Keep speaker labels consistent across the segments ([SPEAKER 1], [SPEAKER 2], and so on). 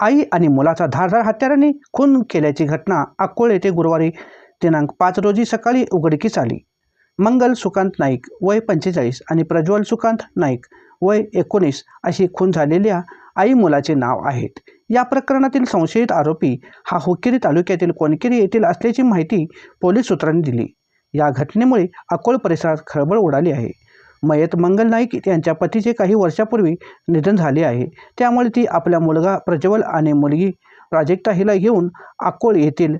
[SPEAKER 1] आई आणि मुलाचा धारधार हत्याराने खून केल्याची घटना अक्कोळ येथे गुरुवारी दिनांक पाच रोजी सकाळी उघडकीस आली. मंगल सुकांत नाईक वय पंचेचाळीस आणि प्रज्वल सुकांत नाईक वय एकोणीस अशी खून झालेल्या आई मुलाचे नाव आहेत. या प्रकरणातील संशयित आरोपी हा हुक्केरी तालुक्यातील कोणकेरी येथील असल्याची माहिती पोलीस सूत्रांनी दिली. या घटनेमुळे अकोळ परिसरात खळबळ उडाली आहे. मयत मंगल नाईक यांच्या पतीचे काही वर्षापूर्वी निधन झाले आहे. त्यामुळे ती आपला मुलगा प्रज्वल आणि मुलगी प्राजक्ता हिला घेऊन अकोळ येथील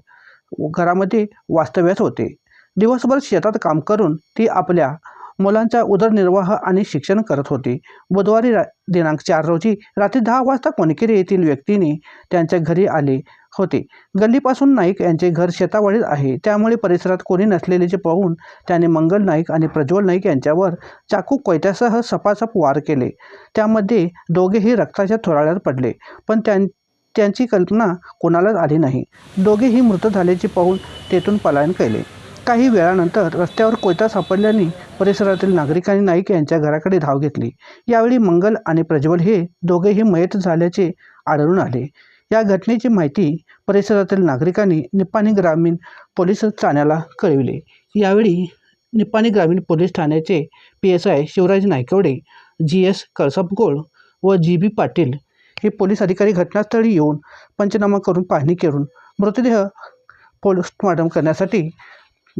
[SPEAKER 1] घरामध्ये वास्तव्यास होते. दिवसभर शेतात काम करून ती आपल्या मुलांचा उदरनिर्वाह आणि शिक्षण करत होती. बुधवारी रा दिनांक चार रोजी रात्री दहा वाजता कोणकेरी येथील व्यक्तीने त्यांच्या घरी आले होते. गल्लीपासून नाईक यांचे घर शेतावळीत आहे. त्यामुळे परिसरात कोणी नसलेल्याचे पाहून त्याने मंगल नाईक आणि प्रज्वल नाईक यांच्यावर चाकू कोयत्यासह सपासप वार केले. त्यामध्ये दोघेही रक्ताच्या थोराळ्यात पडले पण त्यां त्यांची कल्पना कोणालाच आली नाही. दोघेही मृत झाल्याचे पाहून तेथून पलायन केले. काही वेळानंतर रस्त्यावर कोयता सापडल्याने परिसरातील नागरिकांनी नाईक यांच्या घराकडे धाव घेतली. यावेळी मंगल आणि प्रज्वल हे दोघेही मयत झाल्याचे आढळून आले. या घटनेची माहिती परिसरातील नागरिकांनी निपाणी ग्रामीण पोलीस ठाण्याला कळविले. यावेळी निपाणी ग्रामीण पोलीस ठाण्याचे P S I Shivraj Naikwade G S Kalaspagol व जी बी पाटील हे पोलीस अधिकारी घटनास्थळी येऊन पंचनामा करून पाहणी करून मृतदेह पोस्टमॉर्टम करण्यासाठी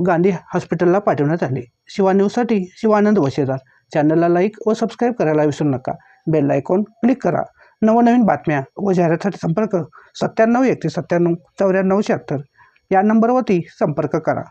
[SPEAKER 1] गांधी हॉस्पिटलला पाठवण्यात आले. शिवा न्यूजसाठी शिवानंद वशेदार. चॅनलला लाईक व सबस्क्राईब करायला विसरू नका. बेल आयकॉन क्लिक करा. नवनवीन बातम्या व जाहिरातीसाठी संपर्क सत्त्याण्णव एकतीस सत्त्याण्णव चौऱ्याण्णव शहात्तर या नंबरवरती संपर्क करा.